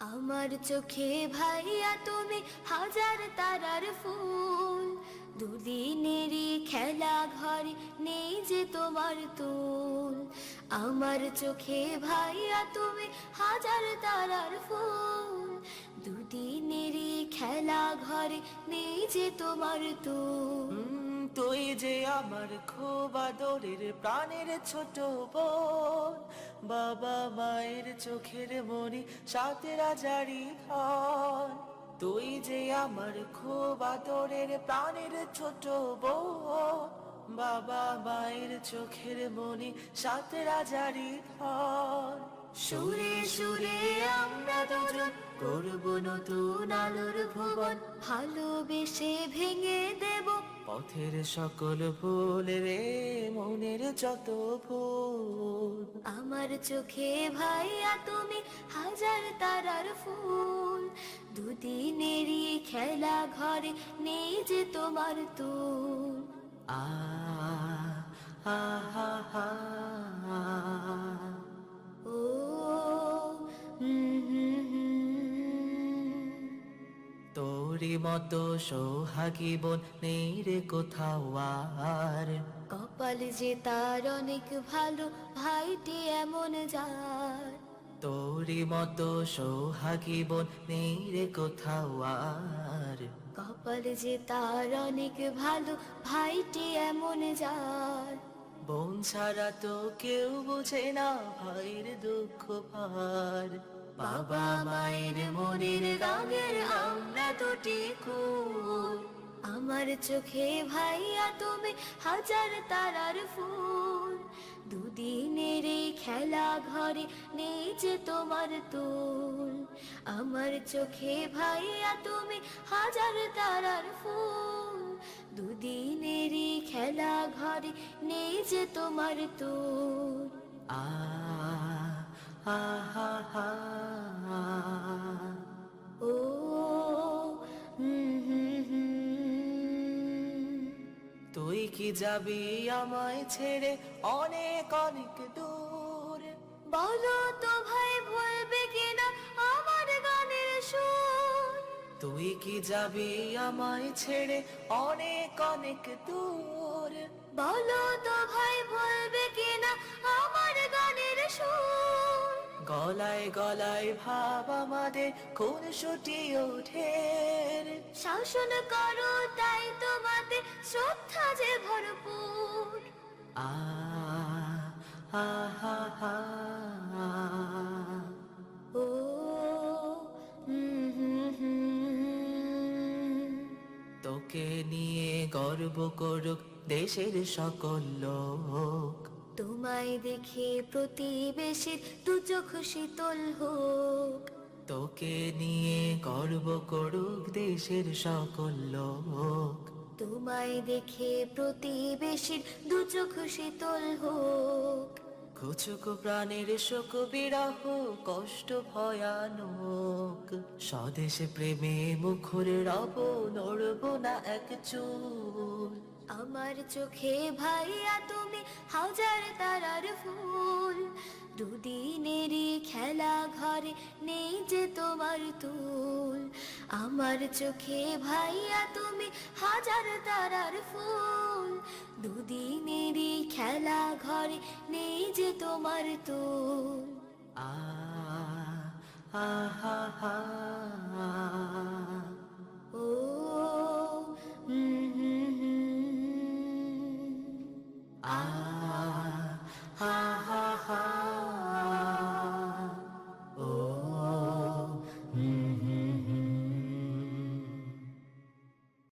আমার চোখে ভাইয়া, তুমি হাজার তারার ফুল। দুদিনেরই খেলা ঘরে নেই যে তোমার তুল। আমার চোখে ভাইয়া, তুমি হাজার তারার ফুল। দুদিনেরই খেলা ঘরে নেই যে তোমার তুল। তুই যে আমার খুব আদরের প্রাণের ছোট বোন, বাবা মায়ের চোখের মনি সাথে রাজারি ধন তুই যে আমার খুব আদরের প্রাণের ছোট বোন, বাবা মায়ের চোখের মনি সাথে রাজারি ধন সুরে সুরে আমরা দুজন করব নতুন আলোর ভুবন, ভালোবেসে ভেঙে দেব পথের সকল ভুল রে মনের যত ফুল। আমার চোখে ভাইয়া তুমি হাজার তারার ফুল। দুদিনেরই খেলা ঘরে নেই যে তোমার তুল। আ হা হা। তোরি মতো সোহাগী বোন নেই রে কোথাও আর। কপাল যে তার অনেক ভালো ভাইটি এমন যার। তোরি মতো সোহাগী বোন নেই রে কোথাও আর। কপাল যে তার অনেক ভালো ভাইটি এমন যার। বোন ছাড়া তো কেউ বোঝে না ভাইয়ের দুঃখ ভার। বাবা মায়ের মনের রঙের আমরা দুটি কুল আমার চোখে ভাইয়া তুমি হাজার তারার ফুল। দুদিনের এই খেলা ঘরে নেই যে তোমার তুল। আমার চোখে ভাইয়া তুমি হাজার তারার ফুল। দুদিনের এই খেলা ঘরে নেই যে তোমার তুল। আ, হা হা হা। কি যাবি আমায় ছেড়ে অনেক অনেক দূর। বলো তো ভাই ভুলবে কিনা আমার গানের সুর? তুই কি যাবি আমায় ছেড়ে অনেক অনেক দূর? বলো তো ভাই ভুলবে কিনা আমার গানের সুর? গলায় গলায় ভাব আমাদের কোন ছুটি ওঠে শাসন করো তাই তোমাদের শ্রদ্ধা যে ভরপুর। আ হা হা। ও তোকে নিয়ে গর্ব করুক দেশের সকল লোক। তোমায় দেখে প্রতিবেশীর দু চোখ শীতল হোক। তোকে নিয়ে গর্ব করুক দেশের সকল লোক। তোমায় দেখে প্রতিবেশীর দু চোখ শীতল হোক। কুচুক প্রাণের শোক বিরাহ কষ্ট ভয়ানক। স্বদেশ প্রেমে মুখর রব নড়ব না এক চুল। আমার চোখে ভাইয়া তুমি হাজার তারার ফুল। দুদিনেরই খেলা ঘরে নেই যে তোমার তুল। আমার চোখে ভাইয়া তুমি হাজার তারার ফুল। দুদিনেরই খেলা ঘরে নেই যে তোমার তুল। আ হা হা।